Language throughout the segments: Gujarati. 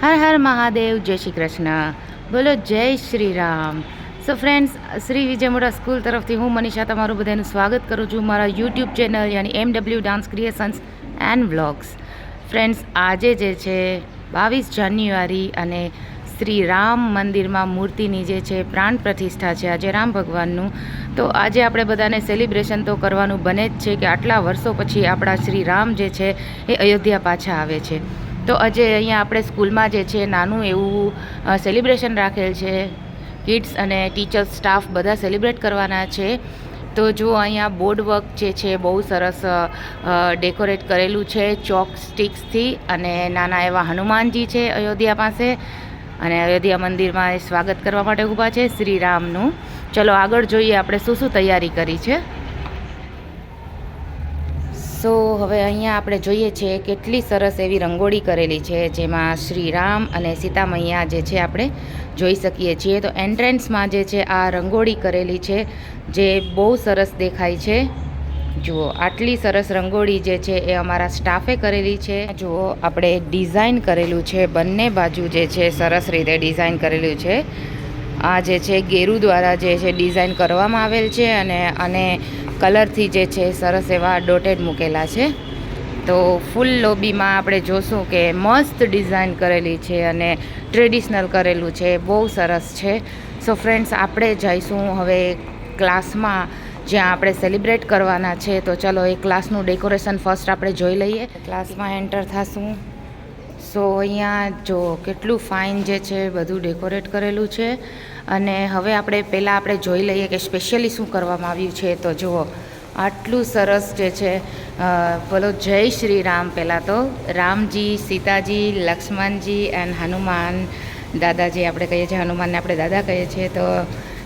હર હર મહાદેવ, જય શ્રી કૃષ્ણ. બોલો, જય Shri Ram. So friends Shri Vijay Moda school તરફથી હું મનીષા તમારું બધાનું સ્વાગત કરું છું મારા YouTube channel યાની M W dance creations and vlogs friends આજે જે છે બાવીસ જાન્યુઆરી અને શ્રી રામ મંદિરમાં મૂર્તિની જે છે પ્રાણ પ્રતિષ્ઠા છે, આજે રામ ભગવાનનું. તો આજે આપણે બધાને સેલિબ્રેશન તો કરવાનું બને જ છે કે આટલા વર્ષો પછી આપણા શ્રી રામ જે છે એ અયોધ્યા પાછા આવે છે. તો આજે અહીંયા આપણે સ્કૂલમાં જે છે નાનું એવું સેલિબ્રેશન રાખેલ છે. કિડ્સ અને ટીચર્સ સ્ટાફ બધા સેલિબ્રેટ કરવાના છે. તો જો અહીંયા બોર્ડ વર્ક જે છે બહુ સરસ ડેકોરેટ કરેલું છે ચોક સ્ટિક્સથી અને નાના એવા હનુમાનજી છે અયોધ્યા પાસે. અને અયોધ્યા મંદિરમાં સ્વાગત કરવા માટે ઊભા છે શ્રી રામનું. ચલો આગળ જોઈએ આપણે શું શું તૈયારી કરી છે. સો હવે અહીંયા આપણે જોઈએ છીએ કેટલી સરસ એવી રંગોળી કરેલી છે, જેમાં શ્રી રામ અને સીતા મૈયા જે છે આપણે જોઈ શકીએ છીએ. તો એન્ટ્રન્સમાં જે છે આ રંગોળી કરેલી છે, જે બહુ સરસ દેખાય છે. જુઓ, આટલી સરસ રંગોળી જે છે એ અમારા સ્ટાફે કરેલી છે. જુઓ, આપણે ડિઝાઇન કરેલું છે, બંને બાજુ જે છે સરસ રીતે ડિઝાઇન કરેલું છે. આ જે છે ગેરુ દ્વારા જે છે ડિઝાઇન કરવામાં આવેલ છે અને અને કલરથી જે છે સરસ એવા ડોટેડ મૂકેલા છે. તો ફૂલ લોબીમાં આપણે જોશું કે મસ્ત ડિઝાઇન કરેલી છે અને ટ્રેડિશનલ કરેલું છે. બહુ સરસ છે. સો ફ્રેન્ડ્સ, આપણે જઈશું હવે ક્લાસમાં જ્યાં આપણે સેલિબ્રેટ કરવાના છે. તો ચલો, એ ક્લાસનું ડેકોરેશન ફર્સ્ટ આપણે જોઈ લઈએ. ક્લાસમાં એન્ટર થશું. સો અહીંયા જો કેટલું ફાઇન જે છે બધું ડેકોરેટ કરેલું છે. અને હવે આપણે પહેલાં આપણે જોઈ લઈએ કે સ્પેશિયલી શું કરવામાં આવ્યું છે. તો જુઓ, આટલું સરસ જે છે બોલો જય શ્રી રામ પહેલાં તો. રામજી, સીતાજી, લક્ષ્મણજી એન્ડ હનુમાન દાદાજી આપણે કહીએ છીએ. હનુમાનને આપણે દાદા કહીએ છીએ. તો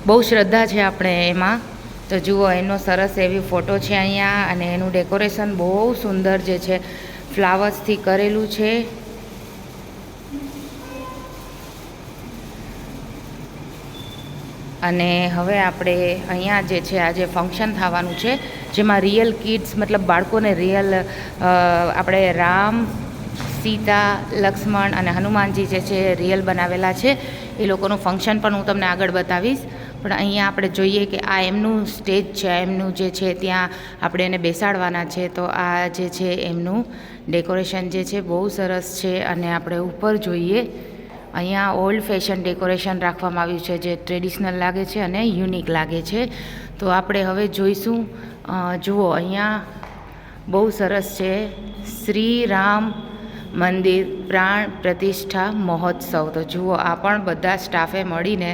બહુ શ્રદ્ધા છે આપણે એમાં. તો જુઓ, એનો સરસ એવી ફોટો છે અહીંયા અને એનું ડેકોરેશન બહુ સુંદર જે છે ફ્લાવર્સથી કરેલું છે. અને હવે આપણે અહીંયા જે છે, આજે ફંક્શન થવાનું છે, જેમાં રિયલ કિડ્સ મતલબ બાળકોને રિયલ આપણે રામ, સીતા, લક્ષ્મણ અને હનુમાનજી જે છે રિયલ બનાવેલા છે. એ લોકોનું ફંક્શન પણ હું તમને આગળ બતાવીશ. પણ અહીંયા આપણે જોઈએ કે આ એમનું સ્ટેજ છે એમનું જે છે, ત્યાં આપણે એને બેસાડવાના છે. તો આ જે છે, એમનું ડેકોરેશન જે છે, બહુ સરસ છે. અને આપણે ઉપર જોઈએ અહીંયા ઓલ્ડ ફેશન ડેકોરેશન રાખવામાં આવ્યું છે, જે ટ્રેડિશનલ લાગે છે અને યુનિક લાગે છે. તો આપણે હવે જોઈશું જુઓ, અહીંયા બહુ સરસ છે. શ્રી રામ મંદિર પ્રાણ પ્રતિષ્ઠા મહોત્સવ. તો જુઓ, આ પણ બધા સ્ટાફે મળીને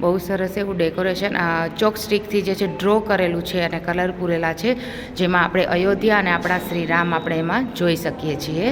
બહુ સરસ એવું ડેકોરેશન ચોક સ્ટીકથી જે છે, ડ્રો કરેલું છે અને કલર પૂરેલા છે, જેમાં આપણે અયોધ્યા અને આપણા શ્રી રામ આપણે એમાં જોઈ શકીએ છીએ.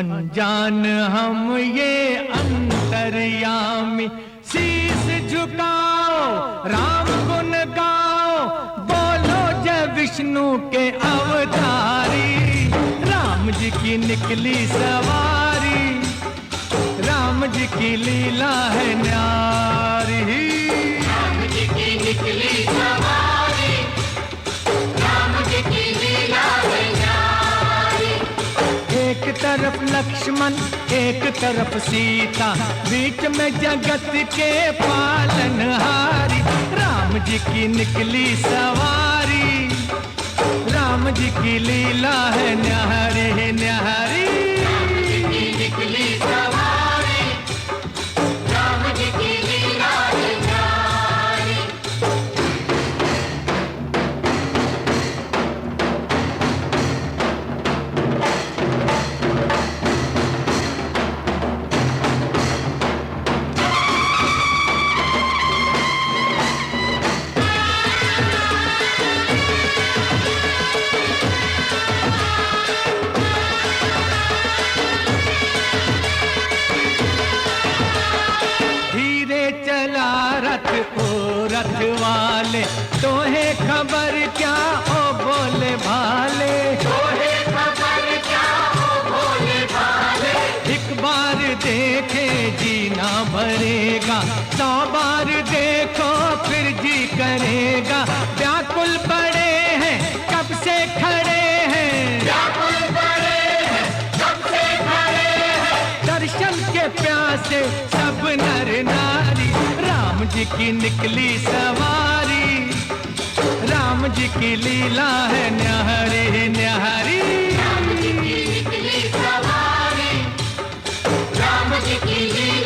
अनजान हम ये अंतर्यामी। शीस झुकाओ, राम गुण गाओ, बोलो जय विष्णु के अवतारी। राम जी की निकली सवारी, राम जी की लीला है न्यारी तरफ़ लक्ष्मण, एक तरफ़ सीता। बीच में जगत के पालनहारी राम जी की निकली सवारी। राम जी की लीला है न्यारी न्यारी। दर्शन के प्यासे, सब नर नारी। राम जी की निकली सवारी। राम जी की लीला है न्याहरी न्याहरी। राम जी की निकली सवारी। राम जी की लीला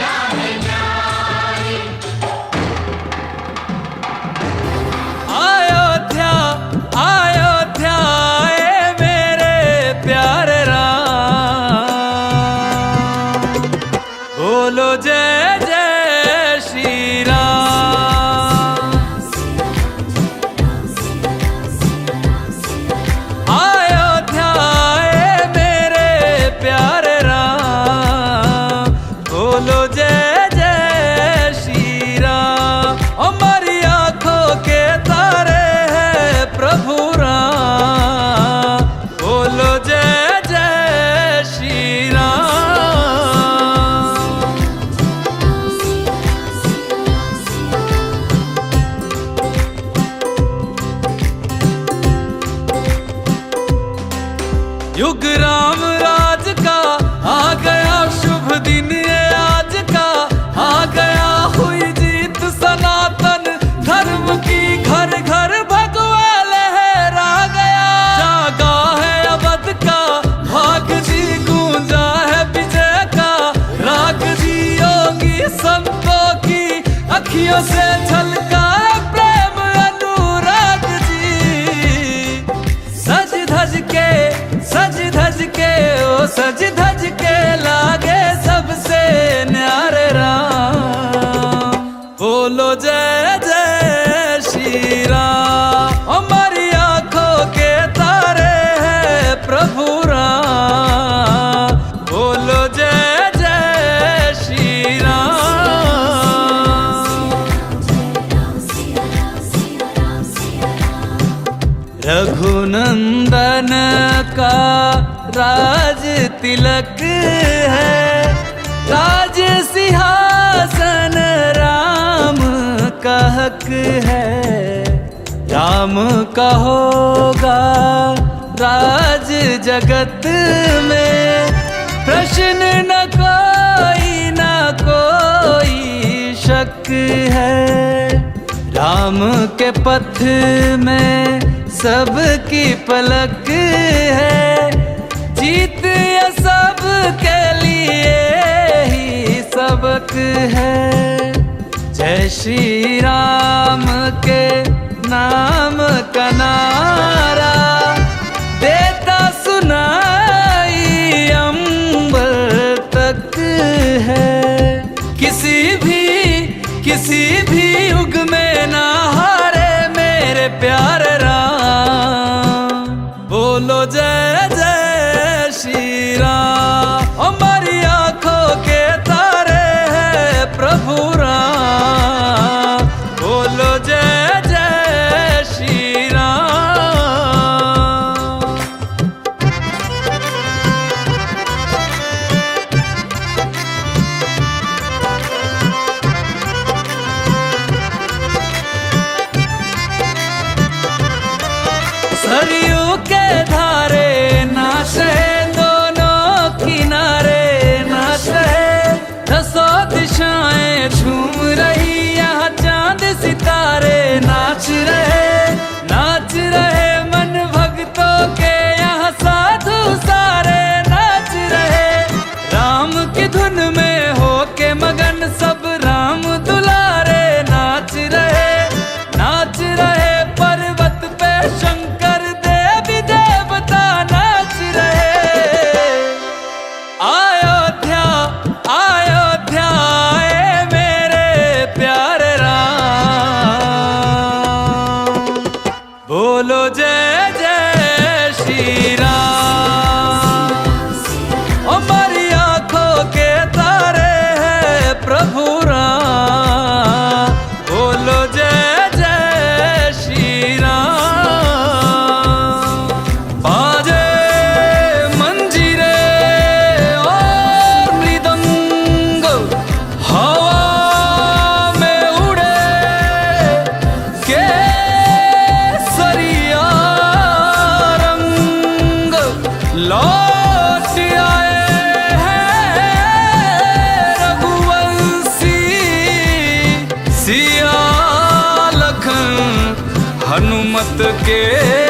寄せ हक है। राम का होगा राज जगत में। प्रश्न न कोई न कोई शक है। राम के पथ में सबकी पलक है। जीत ये सब के लिए ही सबक है। जय श्री राम के नाम का नारा। देता सुनाई अंबर तक है। किसी भी किसी भी युग में ना हारे मेरे प्यारे It's. श्री राम के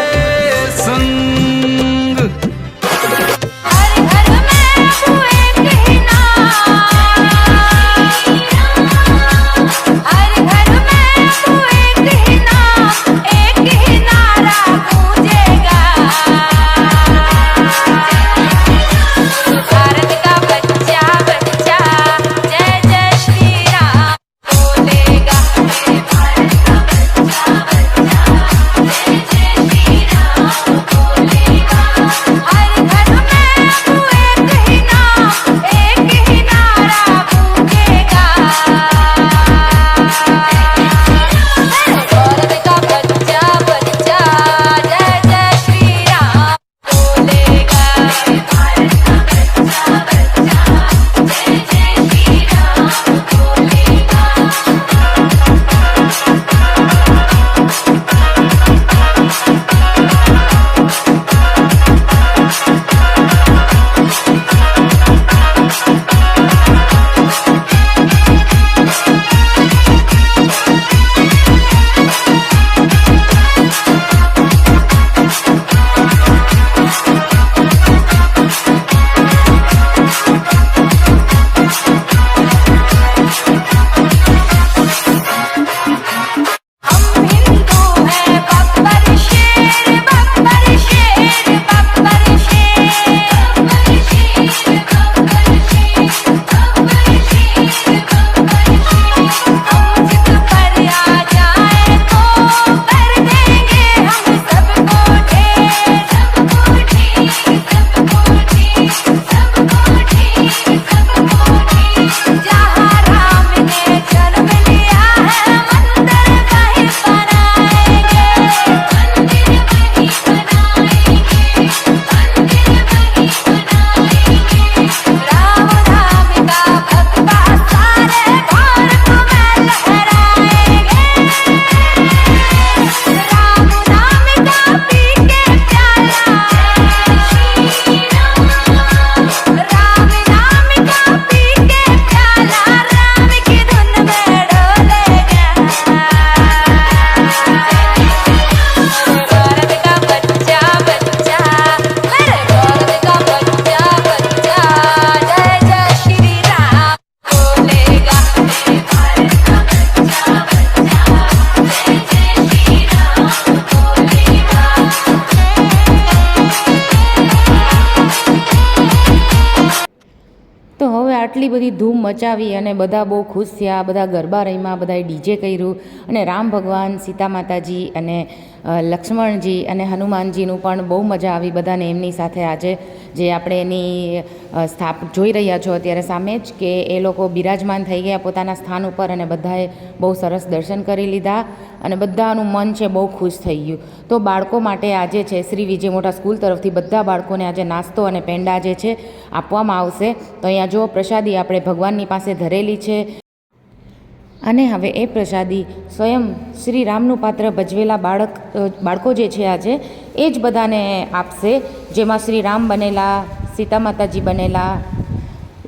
મચાવી અને બધા બહુ ખુશ થયા, બધા ગરબા રમ્યા, બધાએ ડીજે કર્યું અને રામ ભગવાન, સીતા માતાજી અને લક્ષ્મણજી અને હનુમાનજીનું પણ બહુ મજા આવી બધાને એમની સાથે આજે જે આપણે એની સ્થાપ, જોઈ રહ્યા છો અત્યારે સામે જ કે એ લોકો બિરાજમાન થઈ ગયા પોતાના સ્થાન ઉપર અને બધાએ બહુ સરસ દર્શન કરી લીધા અને બધાનું મન છે બહુ ખુશ થઈ ગયું. તો બાળકો માટે આજે છે શ્રી વિજય મોટા સ્કૂલ તરફથી બધા બાળકોને આજે નાસ્તો અને પેંડા જે છે આપવામાં આવશે. તો અહીંયા જો પ્રસાદી આપણે ભગવાનની પાસે ધરેલી છે અને હવે એ પ્રસાદી સ્વયં શ્રી રામનું પાત્ર ભજવેલા બાળક બાળકો જે છે આજે, એ જ બધાને આપશે, જેમાં શ્રી રામ બનેલા સીતા માતાજી બનેલા,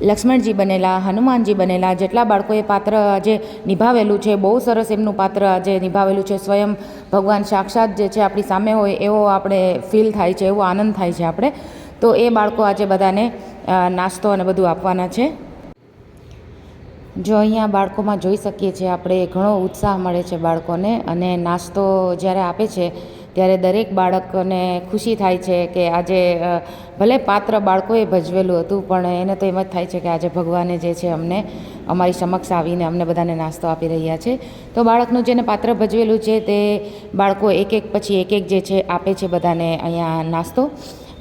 લક્ષ્મણજી બનેલા, હનુમાનજી બનેલા, જેટલા બાળકોએ પાત્ર આજે નિભાવેલું છે, બહુ સરસ એમનું પાત્ર આજે નિભાવેલું છે, સ્વયં ભગવાન સાક્ષાત જે છે આપણી સામે હોય, એવો આપણે ફીલ થાય છે, એવો આનંદ થાય છે આપણે. તો એ બાળકો આજે બધાને નાસ્તો અને બધું આપવાના છે. જો અહીંયા બાળકોમાં જોઈ શકીએ છીએ આપણે, ઘણો ઉત્સાહ મળે છે બાળકોને અને નાસ્તો જ્યારે આપે છે, ત્યારે દરેક બાળકને ખુશી થાય છે કે આજે ભલે પાત્ર બાળકોએ ભજવેલું હતું, પણ એને તો એમ જ થાય છે કે આજે ભગવાને જે છે અમને, અમારી સમક્ષ આવીને અમને બધાને નાસ્તો આપી રહ્યા છે. તો બાળકનું જેને પાત્ર ભજવેલું છે તે બાળકો એક એક પછી એક એક જે છે આપે છે બધાને અહીંયા નાસ્તો.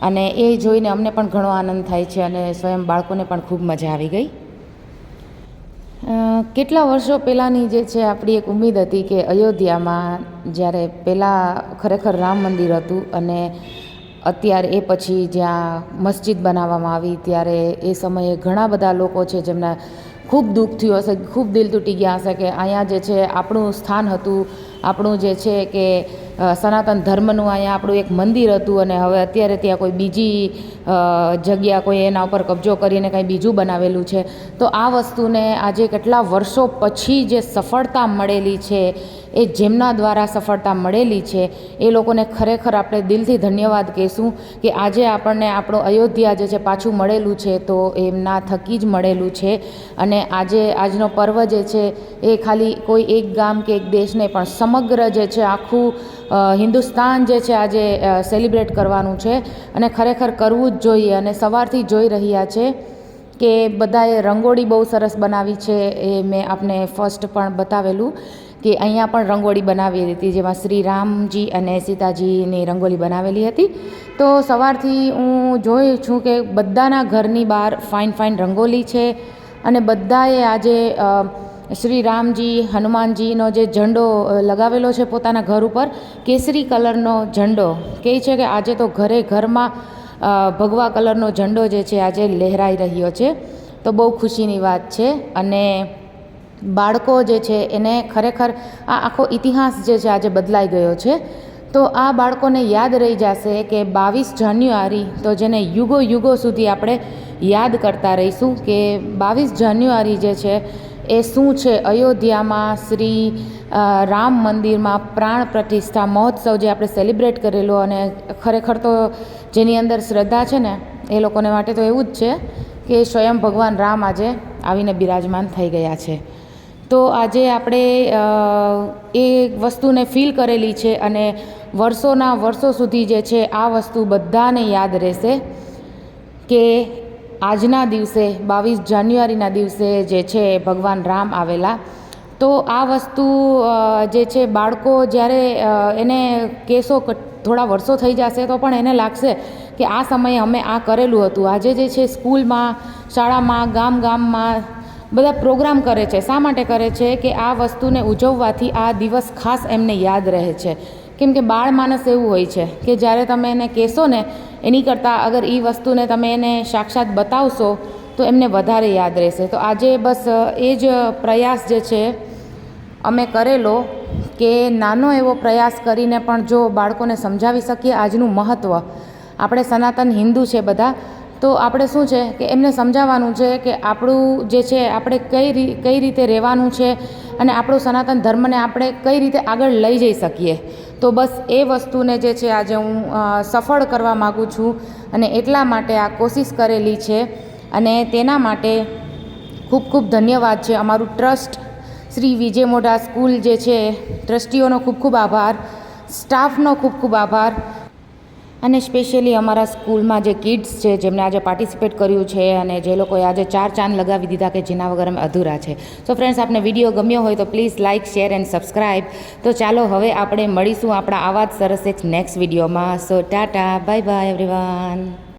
અને એ જોઈને અમને પણ ઘણો આનંદ થાય છે અને સ્વયં બાળકોને પણ ખૂબ મજા આવી ગઈ. કેટલા વર્ષો પહેલાંની જે છે આપણી એક ઉમ્મીદ હતી કે અયોધ્યામાં જ્યારે પહેલાં ખરેખર રામ મંદિર હતું અને અત્યારે એ પછી જ્યાં મસ્જિદ બનાવવામાં આવી, ત્યારે એ સમયે ઘણા બધા લોકો છે જેમના ખૂબ દુઃખ થયું હશે, ખૂબ દિલ તૂટી ગયા હશે કે અહીંયા જે છે આપણું સ્થાન હતું, આપણું જે છે કે સનાતન ધર્મનું અહીંયા આપણું એક મંદિર હતું અને હવે અત્યારે ત્યાં કોઈ બીજી જગ્યા કોઈ એના ઉપર કબજો કરીને કંઈ બીજું બનાવેલું છે. તો આ વસ્તુને આજે કેટલા વર્ષો પછી જે સફળતા મળેલી છે, એ જેમના દ્વારા સફળતા મળેલી છે, એ લોકોને ખરેખર આપણે દિલથી ધન્યવાદ કહીશું કે આજે આપણને આપણું અયોધ્યા જે છે પાછું મળેલું છે તો એમના થકી જ મળેલું છે. અને આજે આજનો પર્વ જે છે, એ ખાલી કોઈ એક ગામ કે એક દેશને પણ સમગ્ર જે છે આખું હિન્દુસ્તાન જે છે આજે સેલિબ્રેટ કરવાનું છે અને ખરેખર કરવું જ જોઈએ અને સવારથી જોઈ રહ્યા છે કે બધાએ રંગોળી બહુ સરસ બનાવી છે એ મેં આપને ફર્સ્ટ પણ બતાવેલું કે અહીંયા પણ રંગોળી બનાવી હતી, જેમાં શ્રી રામજી અને સીતાજીની રંગોળી બનાવેલી હતી. તો સવારથી હું જોઈ છું કે બધાના ઘરની બહાર ફાઇન ફાઇન રંગોળી છે અને બધાએ આજે શ્રી રામજી, હનુમાનજીનો જે ઝંડો લગાવેલો છે પોતાના ઘર ઉપર, કેસરી કલરનો ઝંડો. કહે છે કે આજે તો ઘરે ઘરમાં ભગવા કલરનો ઝંડો જે છે આજે લહેરાઈ રહ્યો છે. તો બહુ ખુશીની વાત છે. અને બાળકો જે છે એને ખરેખર આ આખો ઇતિહાસ જે છે આજે બદલાઈ ગયો છે. તો આ બાળકોને યાદ રહી જશે કે બાવીસ જાન્યુઆરી તો જેને યુગો યુગો સુધી આપણે યાદ કરતા રહીશું કે બાવીસ જાન્યુઆરી જે છે એ શું છે? અયોધ્યામાં શ્રી રામ મંદિરમાં પ્રાણ પ્રતિષ્ઠા મહોત્સવ જે આપણે સેલિબ્રેટ કરેલો અને ખરેખર તો જેની અંદર શ્રદ્ધા છે ને, એ લોકોને માટે તો એવું જ છે કે સ્વયં ભગવાન રામ આજે આવીને બિરાજમાન થઈ ગયા છે. તો આજે આપણે એ વસ્તુને ફીલ કરેલી છે અને વર્ષોના વર્ષો સુધી જે છે, આ વસ્તુ બધાને યાદ રહેશે કે આજના દિવસે, બાવીસ જાન્યુઆરીના દિવસે જે છે ભગવાન રામ આવેલા. તો આ વસ્તુ જે છે બાળકો જ્યારે એને કેસો થોડા વર્ષો થઈ જશે તો પણ એને લાગશે કે આ સમયે અમે આ કરેલું હતું. આજે જે છે સ્કૂલમાં, શાળામાં ગામ ગામમાં બધા પ્રોગ્રામ કરે છે. શા માટે કરે છે કે આ વસ્તુને ઉજવવાથી આ દિવસ ખાસ એમને યાદ રહે છે. કેમ કે બાળ માણસ એવું હોય છે કે જ્યારે તમે એને કહેશો ને એની કરતાં અગર એ વસ્તુને તમે એને સાક્ષાત બતાવશો, તો એમને વધારે યાદ રહેશે. તો આજે બસ એ જ પ્રયાસ જે છે, અમે કરેલો કે નાનો એવો પ્રયાસ કરીને પણ જો બાળકોને સમજાવી શકીએ આજનું મહત્ત્વ આપણે સનાતન હિન્દુ છે બધા તો આપણે શું છે કે એમને સમજાવવાનું છે કે આપણું જે છે આપણે કઈ કઈ રીતે રહેવાનું છે અને આપણું સનાતન ધર્મને આપણે કઈ રીતે આગળ લઈ જઈ શકીએ. તો બસ એ વસ્તુને જે છે આજે હું સફળ કરવા માગું છું અને એટલા માટે આ કોશિશ કરેલી છે અને તેના માટે ખૂબ ખૂબ ધન્યવાદ છે અમારું ટ્રસ્ટ. શ્રી વિજય મોઢા સ્કૂલ જે છે, ટ્રસ્ટીઓનો ખૂબ ખૂબ આભાર. સ્ટાફનો ખૂબ ખૂબ આભાર. અને સ્પેશિયલી અમારા સ્કૂલમાં જે કિડ્સ છે, જેમણે આજે પાર્ટિસિપેટ કર્યું છે અને જે લોકોએ આજે ચાર ચાંદ લગાવી દીધા કે જેના વગર અમે અધૂરા છે. સો ફ્રેન્ડ્સ આપને વીડિયો ગમ્યો હોય તો please like share and subscribe તો ચાલો હવે આપણે મળીશું આપણા આવા જ સરસ એક નેક્સ્ટ વિડીયોમાં so Tata bye bye everyone